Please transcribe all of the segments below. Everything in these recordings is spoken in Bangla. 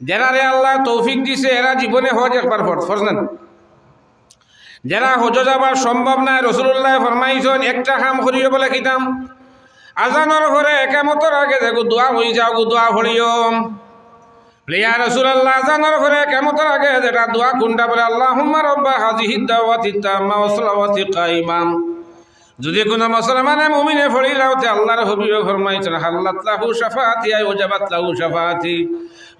যারা আল্লাহ তৌফিক দিছে, এরা জীবনে হজ একবার ফরজ ফরজ যারা হজ যাবার সম্ভব নাই রসুল্লাহ ফরমাইছেন, একটা কাম করিও বলে কিতাম আজানোর ঘরে একামতর আগে দেখো, দোয়া হয়ে যাও দোয়া ভরিও প্রিয়া রসুল্লাহ আজানোর ঘরে একামতর আগে যেটা দোয়া কুন্ডা? বলে আল্লাহ হুম্মা রব্বা হাজিহিদ দাওয়াতি তাম্মা ওয়াসলাওয়াতি কাইমাম। যদি কোনো মুসলমানে মুমিনে ফড়ি লাউতে আল্লাহর হবিবে ফরমাইছেন, হাল্লাত লাহু শাফাআতি আই ওজাবাত লাহু শাফাআতি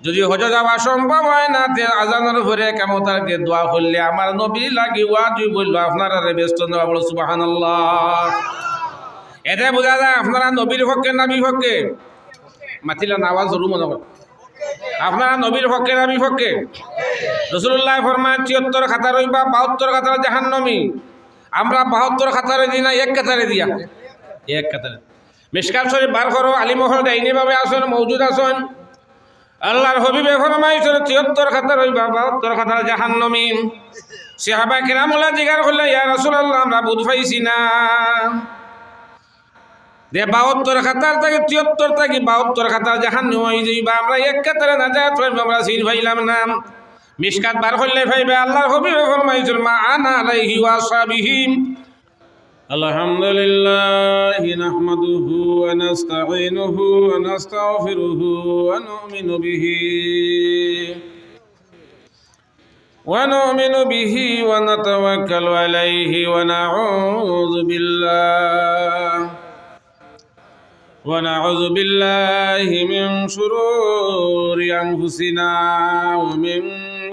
যদি হজ যাওয়া সম্ভব হয় না, তে আজানের ঘরে কেমতার গে দোয়া করলে আমার নবী লাগি ওয়াজি বলল, আপনারা রে ব্যস্ত নেওয়া বলো সুবহানাল্লাহ। এতে বোঝা যায় আপনারা নবীর হককে না বিপক্ষে মাতিলা নাওয়াজ জরুর মনে আপনারা নবীর হককে না বিপক্ষে রসুল্লাহ ফরমান ছিয়ত্তর খাতা রইবা, বাহাত্তর খাতার জাহান্নমী। আমরা বাহাত্তর খাতারে দিই না, এক কাতারে দিয়া। এক কাতারে মিসকাত শরীফ বার করো, আলিমহল ডাইনিভাবে আসুন, মৌজুদ আসুন। আল্লাহর হবিবে ফরমাইছেন তিয়াত্তর খাতার ওই বাহাত্তর খাতার জাহান্নমী। সাহাবা কিরামুল্লাহ জিগার করলে, ইয়া রাসূলুল্লাহ, আমরা বুধ পাইছি না। দে বাহাত্তর খাতার থেকে তিয়াত্তর থেকে, বাহাত্তর খাতার জাহান্নম যাইবা। আমরা এক কাতারে না যায় আমরা সিন ভাইলাম না। মিসকাত বার করলে ভাইবে আল্লাহর হবিবে ফরমাইছেন মা আনা আলাইহি ওয়া সাবিহি الحمد لله نحمده ونستعينه ونستغفره ونؤمن به ونؤمن به ونتوكل عليه ونعوذ بالله ونعوذ بالله من شرور أنفسنا ومن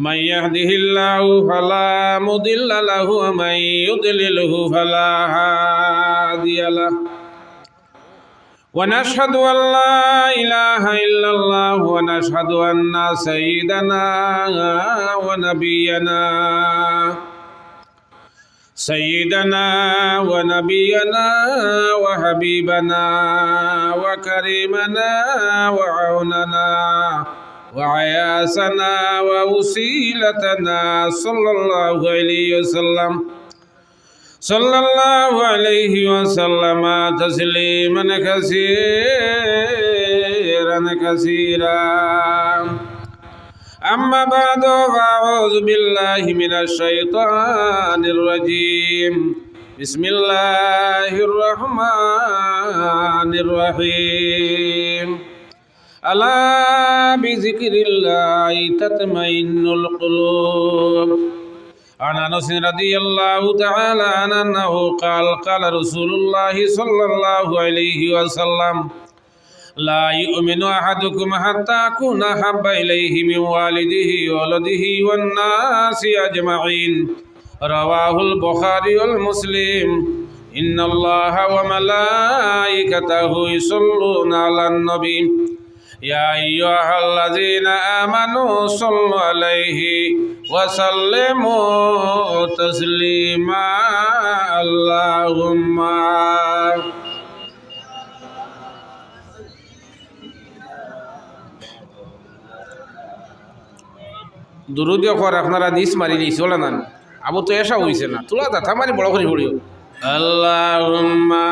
من يهده الله فلا مضل له ومن يضلله فلا هادي له. ونشهد أن لا إله إلا الله ونشهد أن سيدنا ونبينا سيدنا ونبينا وحبيبنا وكريمنا وعوننا. وعياسنا ووسيلتنا صلى الله عليه وسلم صلى الله عليه وسلم تسليما كثيرا كثيرا أما بعد فأعوذ بالله من الشيطان الرجيم بسم الله الرحمن الرحيم ألا بذكر الله تطمئن القلوب عن أنس رضي الله تعالى عنه أنه قال قال رسول الله صلى الله عليه وسلم لا يؤمن أحدكم حتى أكون أحب إليه من والده وولده والناس أجمعين رواه البخاري والمسلم إن الله وملائكته يصلون على النبي يا أيها الذين آمنوا صلوا عليه وسلموا تسليما اللهم দুরুদ কর আপনারা দিস মারি দিস চলে না আবু তো এসা হইছে না তোলা দাথা মারি বড় করে পড়িও আল্লাহুম্মা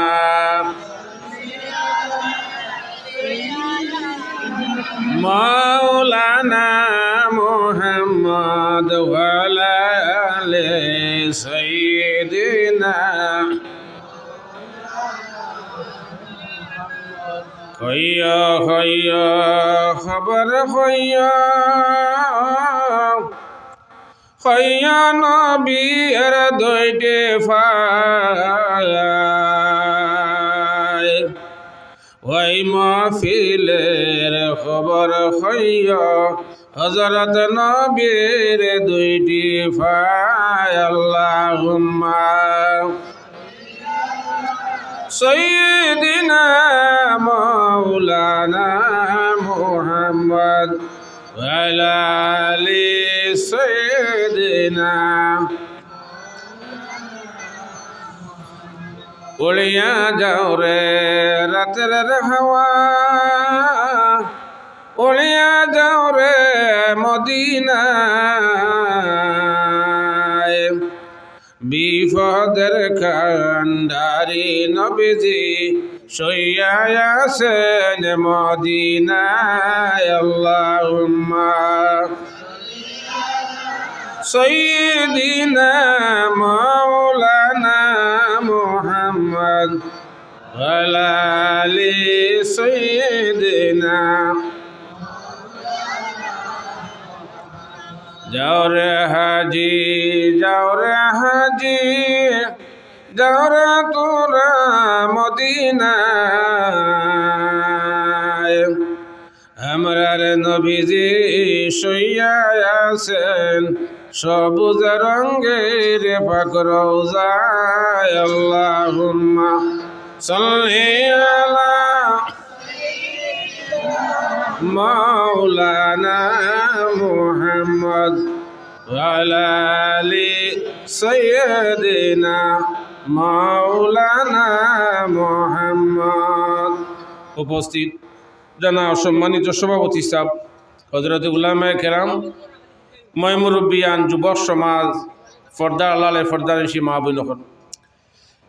মাওলানা মুহাম্মদ ওয়ালা আলি সাইয়্যিদিনা খৈয়া খৈয়া খবর খৈয়া খৈয়া নবীর দইটে ফায় ওই মাহফিলের খবর হইয়া হজরত নবীর দুইটি ফায় আল্লাহ সৈদিন মৌলানা মোহাম্মদ আলালি সৈদিনা উড়িয়া যাও রে রাতের হাওয়া। উড়িয়া যাও রে মদিনা বিপদের কান্ডারি নবীজি সইয়া আছেন মদিনায়, আল্লাহুম্মা। সৈয়দিনা মাওলানা محمد وعلى آل سيدنا যাও রে হাজি যাও রে হাজি যাও রে তোরা মদিনায় আমরার নবীজি সইয়া আছেন সবুজ রঙ্গের পাক রওজায় আল্লাহুম্মা সাল্লি আলা মাওলানা মুহাম্মদ আলি সাইয়্যিদিনা মাওলানা মুহাম্মদ। উপস্থিত জানা সম্মানিত সভাপতি সাহেব হজরত উলামায় কেরাম মই মুরব্বিয়ান যুবক সমাজ, ফর্দার আল্লাহ ফর্দার ঋষি মা বৈনখন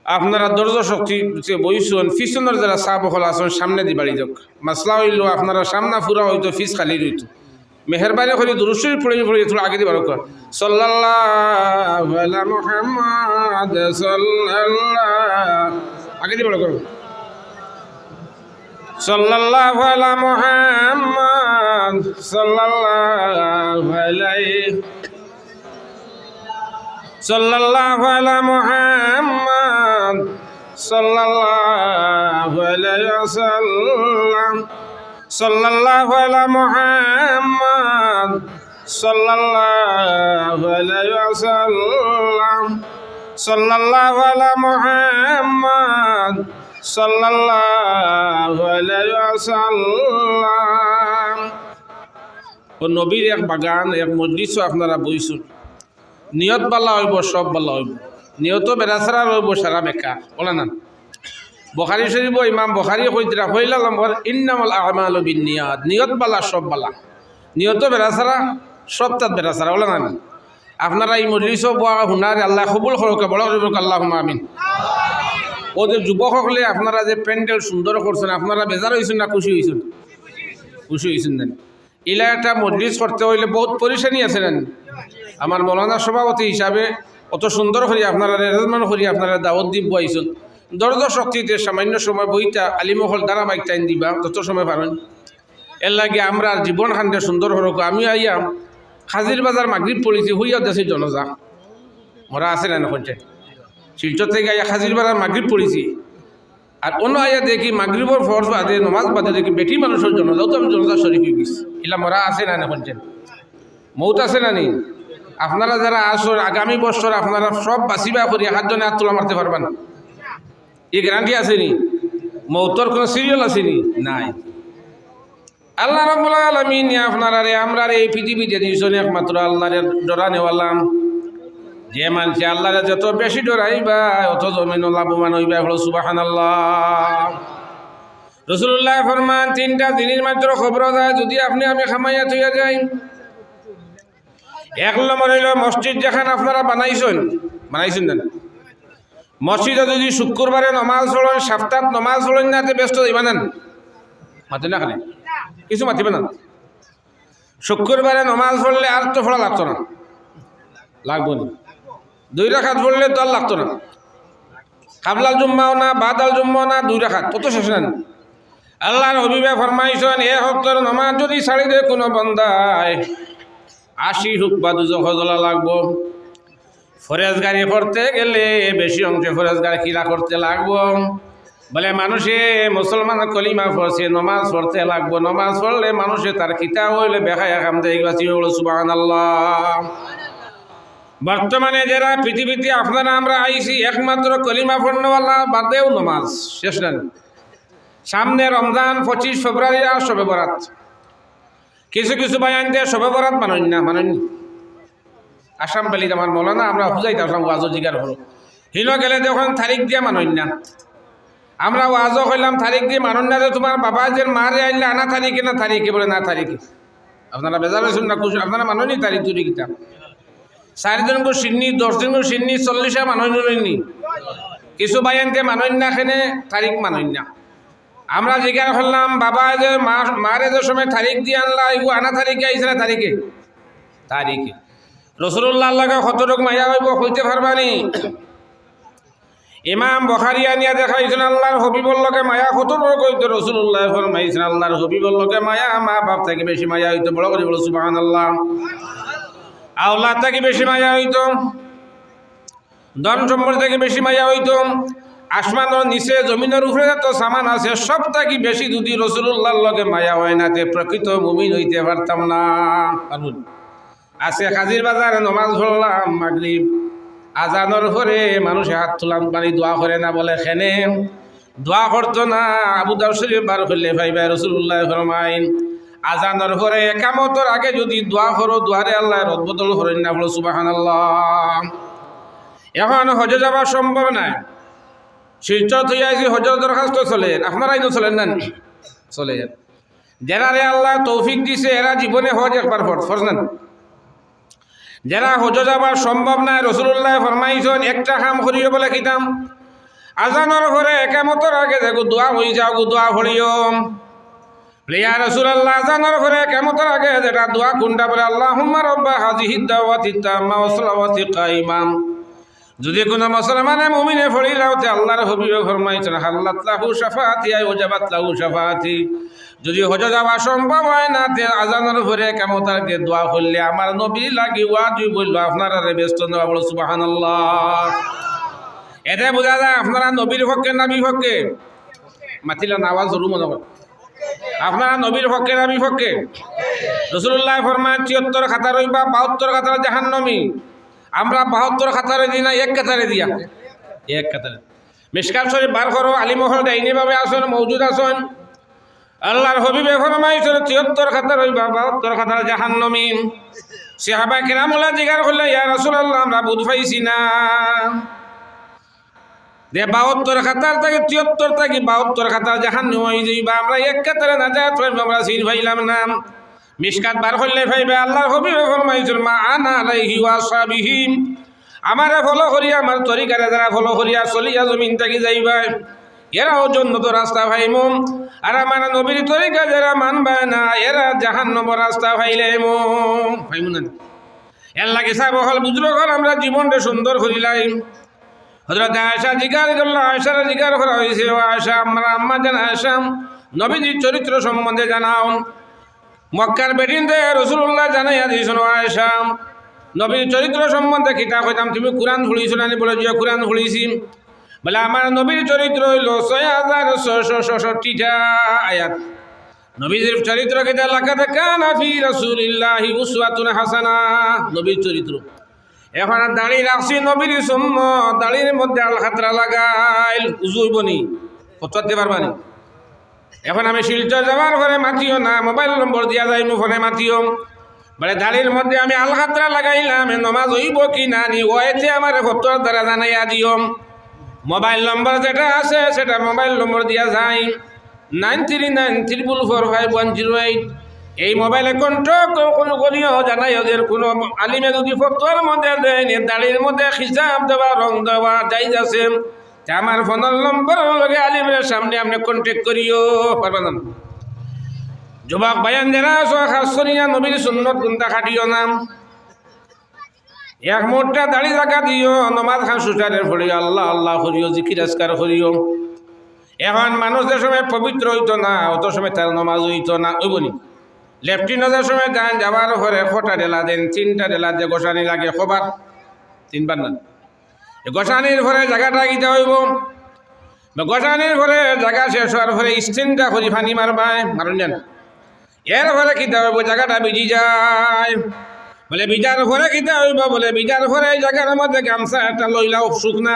আপনারা দর্জ শক্তি বইছুন ফিসনের যারা চাহ বহল আসন সামনে দি বাড়ি যাক মাসলা হইল আপনারা সামনা ফুরা হইতো ফিস খালি রইতো। মেহরবানি করে দুরুশ্বরী পড়ে পড়ে তোর আগে দিবার কর আগে দিবার কর সাল্লাল্লাহু আলা মুহাম্মদ। সাল্লাল্লাহু আলা মুহাম্মদ সাল্লাল্লাহু আলাইহি ওয়াসাল্লাম সাল্লাল্লাহু আলা মুহাম্মদ সাল্লাল্লাহু আলাইহি ওয়াসাল্লাম সাল্লাল্লাহু আলা মুহাম্মদ সাল্লাল্লাহু আলাইহি ওয়াসাল্লাম ও নবীর এক বাগান, এক মজলিসও আপনারা বইছুন নিয়ত বালা হইব, সব বালা হইব। নিয়ত বেড়াছাড়া রইব সারা বেকা। বলে না। বখারি শরীফ ইমাম বখারি কইতরা হইলা নম্বর, ইন্নামাল আমাল বিন নিয়াত নিয়ত বালা, সব বালা। নিয়ত বেড়াছাড়া সব তাত বেড়াছাড়া। বলে না। আপনারা এই মজলিস বোয়া হুনার আল্লাহ কবুল সরকে বড় করবে আল্লাহ আমিন। ও যে যুবকসকলে আপনারা যে প্যান্ডেল সুন্দর করছেন আপনারা বেজার হয়েছেন না, খুশি হয়েছেন খুশি হয়েছেন ইলা একটা মজলিস করতে হইলে বহুত পরিশানি আছে না আমার মৌলানা সভাপতি হিসাবে অত সুন্দর করি আপনারা রেজমেন্ট করি আপনারা দাওয়াত দিব আইসুন। দরদ শক্তিতে সামান্য সময় বইটা আলিমহল দ্বারা মাইক টাইম দিবা তত সময় পারেন। এর লাগে আমরা জীবন খান্ডে সুন্দর হরক। আমি আইয়াম হাজির বাজার মাগরিব পড়েছি, হইয়া দেশে জনজা মরা আছে না শিলচর থেকে আইয়া হাজির বাজার মাগরিব পড়েছি। আর অন্য আইয়া দেখি, মাগরিবর ফরজ বাদে, নমাজ বাদে দেখি বেটি মানুষের জনজাও তো আমি জনতা শরীফ হয়ে গেছি। ইলা মরা আছে না হচ্ছে মৌত আছে না নি আপনারা যারা আসর, আগামী বছর আপনারা সব বাঁচিবা করি সাতজনে হাত তোলা মারতে পারবেন। এই গ্যারান্টি আছে নি? মৌতর কোনো সিরিয়াল আছে নি? নাই। আল্লাহ রব্বুল আলমিন আপনারা রে আমরা এই পৃথিবীতে দিয়েছেন একমাত্র আল্লাহর ডরা নেওয়ালাম। যে মানুষ আল্লাহরে যত বেশি ডরাইবা, অত জমিন লাভবান হইবা হলো সুবাহান আল্লাহ রসুল্লাহ ফরমান, তিনটা দিনের মাত্র খবর যায় যদি আপনি আমি খামাইয়া থইয়া যাই। এক নম্বর হইল মসজিদ যেখান আপনারা বানাইছেন বানাইছেন না মসজিদে যদি শুক্রবারে নমাজ পড়েন, সপ্তাহ নমাজ পড়েন না ব্যস্ত না মাতি না খালি? কিছু মাতিবে না। শুক্রবারে নমাজ পড়লে আর তো পড়া লাগতো না। লাগবো না? দুই রাখাত পড়লে তো আর লাগতো না। কাবলাল জুম্মাও না, বাদাল জুম্মাও না, দুই রাখাত, কত শেষ না আল্লাহর হবিবে ফরমাইছেন, এ হক্তর নমাজ যদি ছাড়ি দে কোনো বন্দায়। আশি হোক বা দুজো হজলা লাগবো। ফরেজ গাড়ি করতে গেলে বেশি অংশে ফরেজ গাড়ি কিলা করতে লাগবো। বলে, মানুষে, মুসলমান কলিমা পড়ছে, নমাজ পড়তে লাগবো। নমাজ পড়লে মানুষে তার কিতা হইলে কাম দেয় গাছি হলো সুবাহান আল্লাহ বর্তমানে যারা পৃথিবীতে আপনারা আমরা আইছি, একমাত্র কলিমা পড়নেওয়ালা বাদেও নমাজ। শেষ নেন। সামনে রমজান, পঁচিশ ফেব্রুয়ারি আর সবে বরাত। কিছু কিছু বায়ান দিয়ে সবে বরাত মানন না, মানন আসাম পালিত আমার মৌলানা, আমরা বুঝাইতে আসলাম ওয়াজো জিগার হলো। হিনো গেলে যখন তারিখ দিয়ে মানন না। আমরা ওয়াজও কইলাম, তারিখ দিয়ে মানন না যে তোমার বাবা যে মারে আইলে আনা তারিখে না তারিখে বলে না তারিখে। আপনারা বেজার হয়েছেন না, খুশি আপনারা মাননি তারিখ তুরি কিতা সিন্নি দশজন গো সিন্নি, চল্লিশে মানুষ কিছু বায়ানতে মানন না খেনে তারিখ মানন না আমরা জিজ্ঞাসা করলাম বাবা যে মা মারে যে সময় তারিখ দিয়ে আনলা এগো আনা তারিখে আইসে না তারিখে তারিখে রসুল্লাহ লাগে কতটুক মায়া হইব হইতে পারবানি ইমাম বখারি আনিয়া দেখাইছেন আল্লাহর হবিবল্লকে মায়া কতটুক হইতে রসুল্লাহ ফরমাইছেন আল্লাহর হবিবল্লকে মায়া মা বাপ থেকে বেশি মায়া হইতে বড় করে বলো সুবাহান আল্লাহ আল্লাহ থেকে বেশি মায়া হইতো, ধন সম্পদ থেকে বেশি মায়া হইতো, আসমানের নিচে জমিনের উপরে যত সামান আছে, সব থেকে বেশি। যদি রসুল্লাহর লগে মায়া হয় না, তে প্রকৃত মুমিন হইতে পারতাম না। আছে কাজির বাজারে নমাজ পড়লাম, মাগরিব। আজানোর পরে মানুষে হাত তুলাম পানি দোয়া করে না বলে খেনে। দোয়া করতো না, আবু শরীফ বার করলে ভাই ভাই রসুল্লাহ ফরমাইন আজানোর পরে একামতর আগে যদি দোয়া করো, দোয়ারে আল্লাহ রদবদল করেন না, বলো সুবাহান এখন হজে যাওয়া সম্ভব নাই শিলচর আইসি হজর দরখাস্ত চলে, আপনারাই তো চলেন না? চলে। যান যারা রে আল্লাহ তৌফিক দিছে, এরা জীবনে হজ একবার ফর ফরজ নেন যারা হজ যাবার সম্ভব নাই রসুল্লাহ ফরমাইছেন, একটা কাম করিও বলে কিতাম আজানোর ঘরে একামতর আগে দেখো, দোয়া হয়ে যাও দোয়া ভরিও কেমতর যদি কোনো মুসলমানে মুমিনে ফড়ি লাউতে আল্লাহর হবিবে ফরমাইছেন, হাল্লাত লাহু শাফাতি আই ওজাবাত লাহু শাফাতি যদি হজ যাওয়া সম্ভব হয় না, তে আজানের ভরে কেমতারকে দোয়া করলে আমার নবী লাগি ওয়া দুই বলল, আপনারা রে ব্যস্ত নেওয়া বলো, সুবহানাল্লাহ। এতে বোঝা যায়, আপনারা নবীর পক্ষে না বিপক্ষে মাতিলা নাওয়াজ জরু মনে আপনারা নবীর পক্ষে না বিপক্ষে রসুল্লাহ ফরমান তিয়াত্তর খাতা রইবা, বাহাত্তর খাতার জাহান্নমী। আমরা বাহাত্তর খাতারে দিই না, এক কাতারে দিয়া। এক কাতারে মিসকাল শরীফ বার করো আলিমহল ডাইনিভাবে আসন মৌজুদ আসন। আল্লাহর হবিবে ফরমাইছেন তিয়াত্তর খাতা রইবা, বাহাত্তর খাতার জাহান্নমী। সাহাবা কিরামুল্লাহ জিগার করলে, ইয়া রাসূলুল্লাহ, আমরা বুধ পাইছি না। যে বাহাত্তর খাতার থেকে তিয়াত্তর থেকে বাহাত্তর খাতার জাহান হয়ে যাইবা, আমরা এক কাতারে না যায় আমরা সিন ভাইলাম না। মিসকাত বার করলে ভাইবে আল্লাহর হবিবে ফরমাইছেন মা আনা আলাইহি ওয়া সাবিহিম আমারে ফলো করিয়া, আমার তরিকারে যারা ফলো করিয়া চলিয়া জমিন থাকি যাইবা, এরাও জন্নত রাস্তা ভাইমুম আর আমার নবীর তরিকা যারা মানবা না, এরা জাহান নম্বর রাস্তা ভাইলে ভাইমু না। এর লাগে সাহেব হল বুজুর্গ আমরা জীবনটা সুন্দর করিলাই। হজরত আয়সা জিগার করল আয়সার জিগার করা হয়েছে, ও আয়সা আমরা আম্মা জান আয়সা নবীজির চরিত্র সম্বন্ধে জানাও। মক্কার বেটিনতে রসুল্লাহ জানাইয়া দিয়েছেন আয়সা নবীর চরিত্র সম্বন্ধে কিতা কইতাম তুমি কোরআন ফুড়িছো না? বলে যে কোরআন ফুড়িছি বলে, আমার নবীর চরিত্র হইল ছয় হাজার ছয়শো ছষট্টিটা আয়াত। নবীর চরিত্র কিতা লাগাতে কানা ফি রাসূলিল্লাহি উসওয়াতুন হাসানা। নবীর চরিত্র। এখন আর দাড়ি রাখছি নবীর সুম্ম দাড়ির মধ্যে আল খাতরা লাগাইল। উজুর বনি উজুইবনি পচাতে পারবানি এখন আমি শিলচর যাওয়ার ঘরে মাতিও না, মোবাইল নম্বর দিয়া যাই ফোনে মাতিও। বলে দাড়ির মধ্যে আমি আলখাতরা লাগাইলাম এ নমাজ হইব কি না নি? ওয়েতে আমার ফটোর দ্বারা জানাইয়া দিও। মোবাইল নম্বর যেটা আছে, সেটা মোবাইল নম্বর দিয়া যাই। Nine three nine, triple four five one zero eight. এই মোবাইলে কন্ট্যাক্ট কোনো করিও জানাই ওদের কোনো আলিমে যদি ফটোর মধ্যে দেয় দাড়ির মধ্যে হিসাব দেওয়া, রং দেওয়া যাই তা আমার ফোনের নম্বর লগে আলিমের সামনে আপনি কন্ট্যাক্ট করিও, পারবেন। যুবক বায়ান যারা আছো, খাস করিয়া নবীর সুন্নত গুন্তা খাটিও নাম এক মোটা দাড়ি জাগা দিও, নমাজ খান সুচারের ফলিও আল্লাহ আল্লাহ করিও, জিকির আজকার করিও। এখন মানুষ যে সময় পবিত্র হইতো না, অত সময় তার নমাজ হইতো না ওইবনি লেফটিনদের সময় গান যাবার পরে ফোটা ডেলা দেন তিনটা ডেলা যে গোসানি লাগে খবার তিনবার না। গোসানির পরে জায়গাটা গিতে হইব? গোসানির পরে জায়গা শেষ হওয়ার পরে স্টেনটা করি ফানি মারবায় মারুন যান এর পরে কিতা হইব? জায়গাটা বিজি যায়। বলে বিজার পরে কিতা হইব? বলে বিজার এই জায়গার মধ্যে গামছা একটা লইলাও শুকনা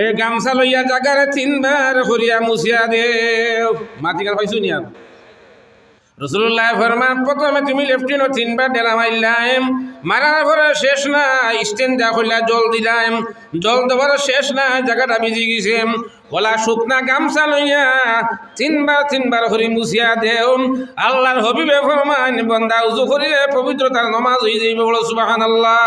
এই গামছা লইয়া জায়গারে তিনবার করিয়া মুছিয়া দেও। মাটি গান পাইছো নি আর রসুল্লাহ ফরমান, প্রথমে তুমি লেফটিনো তিনবার ডেলা মারলাম মারার পরে শেষ না স্ট্যান্ড যা করলা জল দিলাম। জল দেওয়ার শেষ না, জায়গাটা ভিজি গেছে। ওলা শুকনা গামছা লইয়া তিনবার তিনবার হরি মুছিয়া দেও। আল্লাহর হবিবে ফরমান, বন্দা উজু করিলে পবিত্রতার নমাজ হয়ে যাইবে বলো সুবাহান আল্লাহ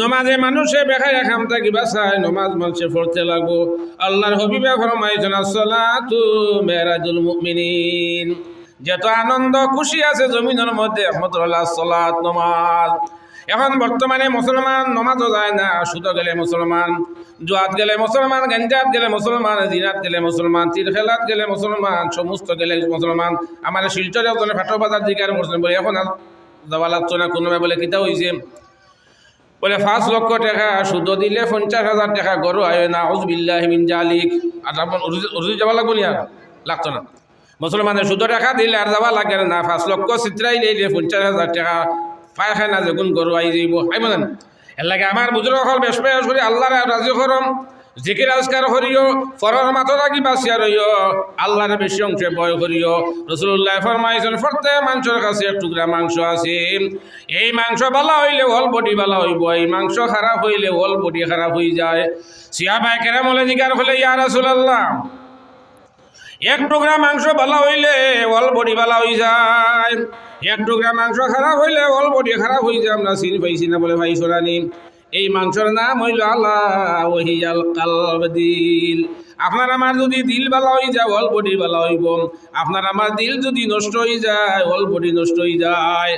নমাজে মানুষে বেখায় খাম থাকি বাসায়, নমাজ মানুষে পড়তে লাগবো। আল্লাহর হবিবে ফরমাইছেন আসসালাতু মেরাজুল মুমিনিন। যত আনন্দ, খুশি আছে জমিনের মধ্যে নমাজ। এখন বর্তমানে মুসলমান নমাজও যায় না সুতো গেলে মুসলমান, জুয়াত গেলে মুসলমান, গঞ্জাত গেলে মুসলমান, জিনাত গেলে মুসলমান, তীর খেলাত গেলে মুসলমান, সমস্ত গেলে মুসলমান। আমার শিলচরে ওখানে ফাটো বাজার জিকার মুসলিম বলে, এখন আর যাওয়া না, কোনো বলে কিতা হয়েছে বলে, পাঁচ লক্ষ টাকা সুদ দিলে পঞ্চাশ হাজার টাকা গরু আয় না হজবিল্লাহ মিন জালিক। আর আপনার যাওয়া লাগবো নি আর? লাগতো না। মুসলমানের সুদ টাকা দিলে আর যাওয়া লাগে না। পাঁচ লক্ষ চিত্রাই দিলে পঞ্চাশ হাজার টাকা পায় খায় না যেগুন গরু আই যাইব আইব না এর লাগে আমার বুজুর্গ হল বেশ বেশ করে আল্লাহর রাজি করম জিকির আজকার করিও ফরর মাথা লাগি বাঁচিয়া রইও আল্লাহর বেশি অংশে বয় করিও রসুল্লাহ ফরমাইছেন ফরতে মাংসের কাছে টুকরা মাংস আছে। এই মাংস বালা হইলে হল বডি বালা হইব এই মাংস খারাপ হইলে হল বডি খারাপ হয়ে যায়। সিয়া ভাই কেরাম হলে জিকার হলে ইয়া রাসুলাল্লাহ এক টুকরা মাংস ভালো হইলে অল বডি ভালো হয়ে যায়। এক টুকরা মাংস খারাপ হইলে অল বডি খারাপ হয়ে যায়, আমরা চিনি পাইছি না বলে ভাই সোরানি এই মাংসর নাম হইল আল্লাহ ওহিয়াল কালব দিল। আপনার আমার যদি দিল ভালো হয়ে যায় অল বডি ভালো হইব। আপনার আমার দিল যদি নষ্ট হয়ে যায় অল বডি নষ্ট হয়ে যায়।